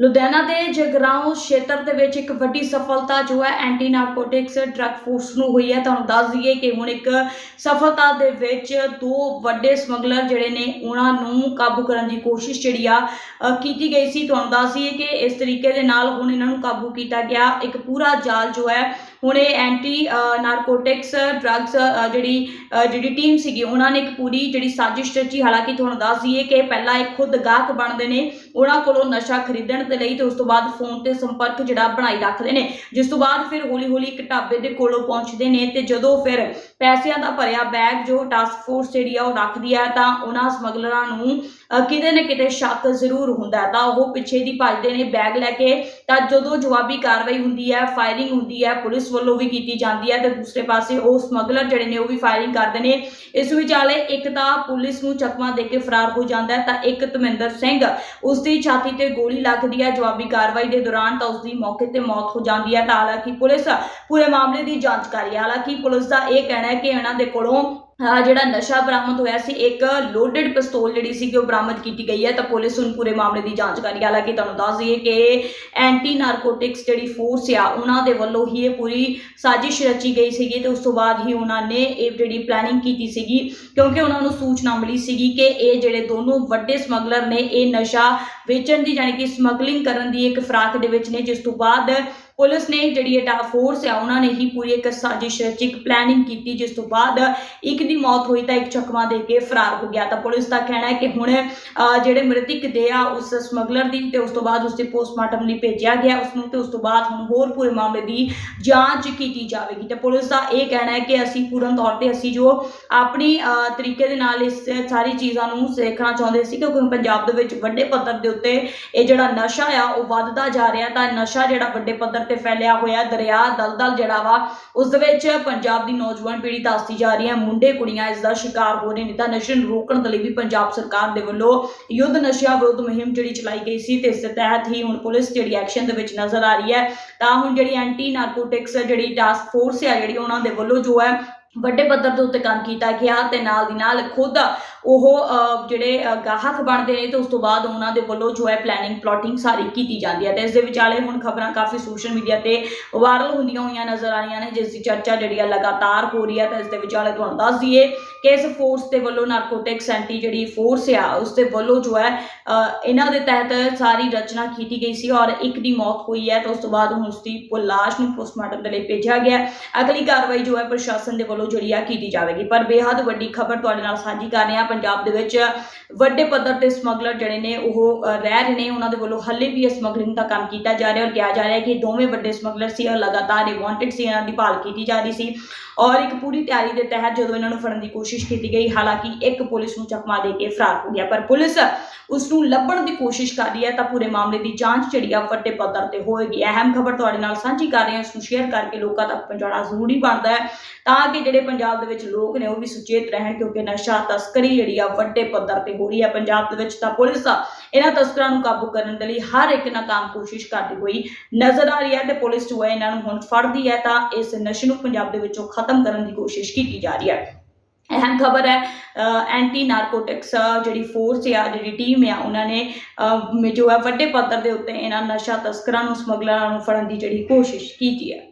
ਲੁਧਿਆਣਾ ਦੇ ਜਗਰਾਉਂ ਖੇਤਰ ਦੇ ਵਿੱਚ ਇੱਕ ਵੱਡੀ ਸਫਲਤਾ ਜੋ ਹੈ ਐਂਟੀ ਨਾਰਕੋਟਿਕਸ ਡਰੱਗ ਫੋਰਸ ਨੂੰ ਹੋਈ ਹੈ। ਤੁਹਾਨੂੰ ਦੱਸ ਦਈਏ ਕਿ ਹੁਣ ਇੱਕ ਸਫਲਤਾ ਦੇ ਵਿੱਚ ਦੋ ਵੱਡੇ ਸਮਗਲਰ ਜਿਹੜੇ ਨੇ, ਉਹਨਾਂ ਨੂੰ ਕਾਬੂ ਕਰਨ ਦੀ ਕੋਸ਼ਿਸ਼ ਜਿਹੜੀ ਆ ਕੀਤੀ ਗਈ ਸੀ। ਤੁਹਾਨੂੰ ਦੱਸ ਦਈਏ ਕਿ ਇਸ ਤਰੀਕੇ ਦੇ ਨਾਲ ਹੁਣ ਇਹਨਾਂ ਨੂੰ ਕਾਬੂ ਕੀਤਾ ਗਿਆ। ਇੱਕ ਪੂਰਾ ਜਾਲ ਜੋ ਹੈ ਹੁਣ ਇਹ ਐਂਟੀ ਨਾਰਕੋਟਿਕਸ ਡਰੱਗਸ ਜਿਹੜੀ ਜਿਹੜੀ ਟੀਮ ਸੀਗੀ, ਉਹਨਾਂ ਨੇ ਇੱਕ ਪੂਰੀ ਜਿਹੜੀ ਸਾਜ਼ਿਸ਼ ਰਚੀ। ਹਾਲਾਂਕਿ ਤੁਹਾਨੂੰ ਦੱਸ ਦਈਏ ਕਿ ਪਹਿਲਾਂ ਇਹ ਖੁਦ ਗਾਹਕ ਬਣਦੇ ਨੇ, ਉਹਨਾਂ ਕੋਲੋਂ ਨਸ਼ਾ ਖਰੀਦਣ ਦੇ ਲਈ ਤੇ ਉਸ ਤੋਂ ਬਾਅਦ ਫੋਨ ਤੇ ਸੰਪਰਕ ਜਿਹੜਾ ਬਣਾਈ ਰੱਖਦੇ ਨੇ। ਜਿਸ ਤੋਂ ਬਾਅਦ ਫਿਰ ਹੌਲੀ ਹੌਲੀ ਇੱਕ ਢਾਬੇ ਦੇ ਕੋਲੋਂ ਪਹੁੰਚਦੇ ਨੇ ਤੇ ਜਦੋਂ ਫਿਰ ਪੈਸਿਆਂ ਦਾ ਭਰਿਆ ਬੈਗ ਜੋ ਟਾਸਕ ਫੋਰਸ ਜਿਹੜੀ ਆ ਉਹ ਰੱਖਦੀ ਆ, ਤਾਂ ਉਹਨਾਂ ਸਮਗਲਰਾਂ ਨੂੰ ਕਿਤੇ ਨਾ ਕਿਤੇ ਸ਼ੱਕ ਜ਼ਰੂਰ ਹੁੰਦਾ ਤਾਂ ਉਹ ਪਿੱਛੇ ਦੀ ਭੱਜਦੇ ਨੇ ਬੈਗ ਲੈ ਕੇ। ਤਾਂ ਜਦੋਂ ਜਵਾਬੀ ਕਾਰਵਾਈ ਹੁੰਦੀ ਹੈ ਫਾਇਰਿੰਗ ਹੁੰਦੀ ਹੈ, ਪੁਲਿਸ ਵੱਲੋਂ ਵੀ ਕੀਤੀ ਜਾਂਦੀ ਹੈ ਤੇ ਦੂਸਰੇ ਪਾਸੇ ਉਹ ਸਮਗਲਰ ਜਿਹੜੇ ਨੇ, ਉਹ ਵੀ ਫਾਇਰਿੰਗ ਕਰਦੇ ਨੇ। ਇਸ ਵਿਚਾਲੇ ਇੱਕ ਤਾਂ ਪੁਲਿਸ ਨੂੰ ਚਕਮਾ ਦੇ ਕੇ ਫਰਾਰ ਹੋ ਜਾਂਦਾ ਹੈ। ਤਾਂ ਇੱਕ ਧਰਮਿੰਦਰ ਸਿੰਘ ਉਸ ਦੀ ਛਾਤੀ ਤੇ ਗੋਲੀ ਲੱਗਦੀ ਹੈ। ਜਵਾਬੀ ਕਾਰਵਾਈ ਦੇ ਦੌਰਾਨ ਤਾਂ ਉਸ ਦੀ ਮੌਕੇ ਤੇ ਮੌਤ ਹੋ ਜਾਂਦੀ ਹੈ। ਤਾਂ ਹਾਲਾਂਕਿ ਪੁਲਿਸ ਪੂਰੇ ਮਾਮਲੇ ਦੀ ਜਾਂਚ ਕਰ ਰਹੀ ਹੈ। ਹਾਲਾਂਕਿ ਪੁਲਿਸ ਦਾ ਇਹ ਕਹਿਣਾ ਹੈ ਕਿ ਇਹਨਾਂ ਦੇ ਕੋਲੋਂ ਜਿਹੜਾ ਨਸ਼ਾ ਬਰਾਮਦ ਹੋਇਆ ਸੀ, ਇੱਕ ਲੋਡਡ ਪਿਸਤੌਲ ਜਿਹੜੀ ਸੀ ਕਿ ਉਹ ਬਰਾਮਦ ਕੀਤੀ ਗਈ ਹੈ, ਤਾਂ ਪੁਲਿਸ ਹੁਣ ਪੂਰੇ ਮਾਮਲੇ ਦੀ ਜਾਂਚ ਕਰ ਰਹੀ ਹੈ। ਹਾਲਾਂਕਿ ਤੁਹਾਨੂੰ ਦੱਸ ਦਈਏ ਕਿ ਐਂਟੀ ਨਾਰਕੋਟਿਕਸ ਜਿਹੜੀ ਫੋਰਸ ਆ, ਉਹਨਾਂ ਦੇ ਵੱਲੋਂ ਹੀ ਇਹ ਪੂਰੀ ਸਾਜ਼ਿਸ਼ ਰਚੀ ਗਈ ਸੀਗੀ ਤੇ ਉਸ ਤੋਂ ਬਾਅਦ ਹੀ ਉਹਨਾਂ ਨੇ ਇਹ ਜਿਹੜੀ ਪਲੈਨਿੰਗ ਕੀਤੀ ਸੀਗੀ, ਕਿਉਂਕਿ ਉਹਨਾਂ ਨੂੰ ਸੂਚਨਾ ਮਿਲੀ ਸੀਗੀ ਕਿ ਇਹ ਜਿਹੜੇ ਦੋਨੋਂ ਵੱਡੇ ਸਮਗਲਰ ਨੇ, ਇਹ ਨਸ਼ਾ ਵੇਚਣ ਦੀ ਜਾਣੀ ਕਿ ਸਮਗਲਿੰਗ ਕਰਨ ਦੀ ਇੱਕ ਫਰਾਕ ਦੇ ਵਿੱਚ ਨੇ, ਜਿਸ ਤੋਂ ਬਾਅਦ ਪੁਲਿਸ ਨੇ ਜਿਹੜੀ ਇਹ ਟਾ ਫੋਰਸ ਆ, ਉਹਨਾਂ ਨੇ ਹੀ ਪੂਰੀ ਇੱਕ ਸਾਜ਼ਿਸ਼, ਇੱਕ ਪਲੈਨਿੰਗ ਕੀਤੀ, ਜਿਸ ਤੋਂ ਬਾਅਦ ਇੱਕ ਦੀ ਮੌਤ ਹੋਈ ਤਾਂ ਇੱਕ ਚਕਮਾ ਦੇ ਕੇ ਫਰਾਰ ਹੋ ਗਿਆ। ਤਾਂ ਪੁਲਿਸ ਦਾ ਕਹਿਣਾ ਹੈ ਕਿ ਹੁਣ ਜਿਹੜੇ ਮ੍ਰਿਤਕ ਦੇ ਆ, ਉਸ ਸਮਗਲਰ ਦੀ ਤੇ ਉਸ ਤੋਂ ਬਾਅਦ ਉਸ ਦੇ ਪੋਸਟਮਾਰਟਮ ਲਈ ਭੇਜਿਆ ਗਿਆ। ਉਸ ਨੂੰ ਤੇ ਉਸ ਤੋਂ ਬਾਅਦ ਹੁਣ ਹੋਰ ਪੂਰੇ ਮਾਮਲੇ ਦੀ ਜਾਂਚ ਕੀਤੀ ਜਾਵੇਗੀ। ਤੇ ਪੁਲਿਸ ਦਾ ਇਹ ਕਹਿਣਾ ਹੈ ਕਿ ਅਸੀਂ ਪੂਰਨ ਤੌਰ ਤੇ ਅਸੀਂ ਜੋ ਆਪਣੀ ਤਰੀਕੇ ਦੇ ਨਾਲ ਇਸ ਸਾਰੀ ਚੀਜ਼ਾਂ ਨੂੰ ਸਿੱਖਣਾ ਚਾਹੁੰਦੇ ਸੀ ਕਿਉਂਕਿ ਹੁਣ ਪੰਜਾਬ ਦੇ ਵਿੱਚ ਵੱਡੇ ਪੱਧਰ ਦੇ ਉੱਤੇ ਇਹ ਜਿਹੜਾ ਨਸ਼ਾ ਆ, ਉਹ ਵੱਧਦਾ ਜਾ ਰਿਹਾ। ਤਾਂ ਨਸ਼ਾ ਜਿਹੜਾ ਵੱਡੇ ਪੱਧਰ ਤੇ ਫੈਲਿਆ ਹੋਇਆ ਦਰਿਆ ਦਲਦਲ ਜਿਹੜਾ ਵਾ, ਉਸ ਦੇ ਵਿੱਚ ਪੰਜਾਬ ਦੀ ਨੌਜਵਾਨ ਪੀੜ੍ਹੀ ਦੱਸਦੀ ਜਾ ਰਹੀ ਹੈ, ਮੁੰਡੇ ਕੁੜੀਆਂ ਇਸ ਦਾ ਸ਼ਿਕਾਰ ਹੋ ਰਹੇ ਨੇ। ਤਾਂ ਨਸ਼ੇ ਨੂੰ ਰੋਕਣ ਦੇ ਲਈ ਵੀ ਪੰਜਾਬ ਸਰਕਾਰ ਦੇ ਵੱਲੋਂ ਯੁੱਧ ਨਸ਼ਿਆਂ ਵਿਰੁੱਧ ਮੁਹਿੰਮ ਜਿਹੜੀ ਚਲਾਈ ਗਈ ਸੀ ਤੇ ਇਸ ਦੇ ਤਹਿਤ ਹੀ ਹੁਣ ਪੁਲਿਸ ਜਿਹੜੀ ਐਕਸ਼ਨ ਦੇ ਵਿੱਚ ਨਜ਼ਰ ਆ ਰਹੀ ਹੈ। ਤਾਂ ਹੁਣ ਜਿਹੜੀ ਐਂਟੀ ਨਾਰਕੋਟਿਕਸ ਜਿਹੜੀ ਟਾਸਕ ਫੋਰਸ ਹੈ ਜਿਹੜੀ ਉਹਨਾਂ ਦੇ ਵੱਲੋਂ ਜੋ ਹੈ ਵੱਡੇ ਪੱਧਰ ਦੇ ਉੱਤੇ ਕੰਮ ਕੀਤਾ ਗਿਆ ਤੇ ਨਾਲ ਦੀ ਨਾਲ ਖੁਦ ਉਹ ਜਿਹੜੇ ਗਾਹਕ ਬਣਦੇ ਨੇ ਤੇ ਉਸ ਤੋਂ ਬਾਅਦ ਉਹਨਾਂ ਦੇ ਵੱਲੋਂ ਜੋ ਹੈ ਪਲੈਨਿੰਗ ਪਲੋਟਿੰਗ ਸਾਰੀ ਕੀਤੀ ਜਾਂਦੀ ਹੈ। ਤੇ ਇਸ ਦੇ ਵਿਚਾਲੇ ਹੁਣ ਖਬਰਾਂ ਕਾਫੀ ਸੋਸ਼ਲ ਮੀਡੀਆ ਤੇ ਵਾਇਰਲ ਹੁੰਦੀਆਂ ਹੋਈਆਂ ਨਜ਼ਰ ਆ ਰਹੀਆਂ ਨੇ, ਜਿਸ ਦੀ ਚਰਚਾ ਜਿਹੜੀ ਆ ਲਗਾਤਾਰ ਹੋ ਰਹੀ ਹੈ, ਤਾਂ ਇਸ ਦੇ ਵਿਚਾਲੇ ਤੁਹਾਨੂੰ ਦੱਸ ਦਈਏ ਕਿ ਇਸ ਫੋਰਸ ਦੇ ਵੱਲੋਂ ਨਾਰਕੋਟਿਕਸ ਐਂਟੀ ਜਿਹੜੀ ਫੋਰਸ ਆ ਉਸ ਦੇ ਵੱਲੋਂ ਜੋ ਹੈ ਇਹਨਾਂ ਦੇ ਤਹਿਤ ਸਾਰੀ ਰਚਨਾ ਕੀਤੀ ਗਈ ਸੀ ਔਰ ਇੱਕ ਦੀ ਮੌਤ ਹੋਈ ਹੈ ਤਾਂ ਉਸ ਤੋਂ ਬਾਅਦ ਹੁਣ ਉਸ ਦੀ ਲਾਸ਼ ਨੂੰ ਪੋਸਟਮਾਰਟਮ ਦੇ ਲਈ ਭੇਜਿਆ ਗਿਆ ਅਗਲੀ ਕਾਰਵਾਈ ਜੋ ਹੈ ਪ੍ਰਸ਼ਾਸਨ ਦੇ ਵੱਲੋਂ ਜਿਹੜੀ ਆ ਕੀਤੀ ਜਾਵੇਗੀ। ਪਰ ਬੇਹੱਦ ਵੱਡੀ ਖਬਰ ਤੁਹਾਡੇ ਨਾਲ ਸਾਂਝੀ ਕਰ ਰਹੇ ਹਾਂ। ਪੰਜਾਬ ਦੇ ਵਿੱਚ ਵੱਡੇ ਪੱਧਰ ਤੇ ਸਮਗਲਰ ਜਿਹੜੇ ਨੇ, ਉਹ ਰਹਿ ਰਹੇ ਨੇ। ਉਹਨਾਂ ਦੇ ਵੱਲੋਂ ਹੱਲੇ ਵੀ ਇਹ ਸਮਗਲਿੰਗ ਦਾ ਕੰਮ ਕੀਤਾ ਜਾ ਰਿਹਾ ਔਰ ਕਿਹਾ ਜਾ ਰਿਹਾ ਹੈ ਕਿ ਦੋਵੇਂ ਵੱਡੇ ਸਮਗਲਰ ਸੀ ਔਰ ਲਗਾਤਾਰ ਇਹ ਵਾਂਟਡ ਸੀ, ਇਹਨਾਂ ਦੀ ਭਾਲ ਕੀਤੀ ਜਾ ਰਹੀ ਸੀ। ਔਰ ਇੱਕ ਪੂਰੀ ਤਿਆਰੀ ਦੇ ਤਹਿਤ ਜਦੋਂ ਇਹਨਾਂ ਨੂੰ ਫੜਨ ਦੀ ਕੋਸ਼ਿਸ਼ ਕੋਸ਼ਿਸ਼ ਕੀਤੀ ਗਈ। ਹਾਲਾਂਕਿ ਇੱਕ ਪੁਲਿਸ ਨੂੰ ਚਕਮਾ ਦੇ ਕੇ ਫਰਾਰ ਹੋ ਗਿਆ, ਪਰ ਪੁਲਿਸ ਉਸ ਨੂੰ ਲੱਭਣ ਦੀ ਕੋਸ਼ਿਸ਼ ਕਰ ਰਹੀ ਹੈ ਤਾਂ ਪੂਰੇ ਮਾਮਲੇ ਦੀ ਜਾਂਚ ਜਿਹੜੀ ਆ ਵੱਡੇ ਪੱਧਰ ਤੇ ਹੋਏਗੀ ਅਹਿਮ ਖਬਰ ਤੁਹਾਡੇ ਨਾਲ ਸਾਂਝੀ ਕਰ ਰਹੇ ਹਾਂ। ਇਸ ਨੂੰ ਸ਼ੇਅਰ ਕਰਕੇ ਲੋਕਾਂ ਤੱਕ ਪਹੁੰਚਾਉਣਾ ਜ਼ਰੂਰੀ ਬਣਦਾ ਹੈ ਤਾਂ ਕਿ ਜਿਹੜੇ ਪੰਜਾਬ ਦੇ ਵਿੱਚ ਲੋਕ ਨੇ ਉਹ ਵੀ ਸੁਚੇਤ ਰਹਿਣ ਕਿਉਂਕਿ ਨਸ਼ਾ ਤਸਕਰੀ ਜਿਹੜੀ ਆ ਵੱਡੇ ਪੱਧਰ ਤੇ ਹੋ ਰਹੀ ਹੈ ਪੰਜਾਬ ਦੇ ਵਿੱਚ ਤਾਂ ਪੁਲਿਸ ਇਹਨਾਂ ਤਸਕਰਾਂ ਨੂੰ ਕਾਬੂ ਕਰਨ ਦੇ ਲਈ ਹਰ ਇੱਕ ਨਾਕਾਮ ਕੋਸ਼ਿਸ਼ ਕਰਦੀ ਹੋਈ ਨਜ਼ਰ ਆ ਰਹੀ ਹੈ ਤੇ ਪੁਲਿਸ ਜੋ ਹੈ ਇਹਨਾਂ ਨੂੰ ਹੁਣ ਫੜਦੀ ਹੈ ਤਾਂ ਇਸ ਨਸ਼ੇ ਨੂੰ ਪੰਜਾਬ ਦੇ ਵਿੱਚੋਂ ਖਤਮ ਕਰਨ ਦੀ ਕੋਸ਼ਿਸ਼ ਕੀਤੀ ਜਾ ਰਹੀ ਹੈ। ਅਹਿਮ ਖਬਰ ਹੈ ਐਂਟੀ ਨਾਰਕੋਟਿਕਸ ਜਿਹੜੀ ਫੋਰਸ ਆ, ਜਿਹੜੀ ਟੀਮ ਆ, ਉਹਨਾਂ ਨੇ ਜੋ ਹੈ ਵੱਡੇ ਪੱਧਰ ਦੇ ਉੱਤੇ ਇਹਨਾਂ ਨਸ਼ਾ ਤਸਕਰਾਂ ਨੂੰ, ਸਮਗਲਰਾਂ ਨੂੰ ਫੜਨ ਦੀ ਜਿਹੜੀ ਕੋਸ਼ਿਸ਼ ਕੀਤੀ ਹੈ।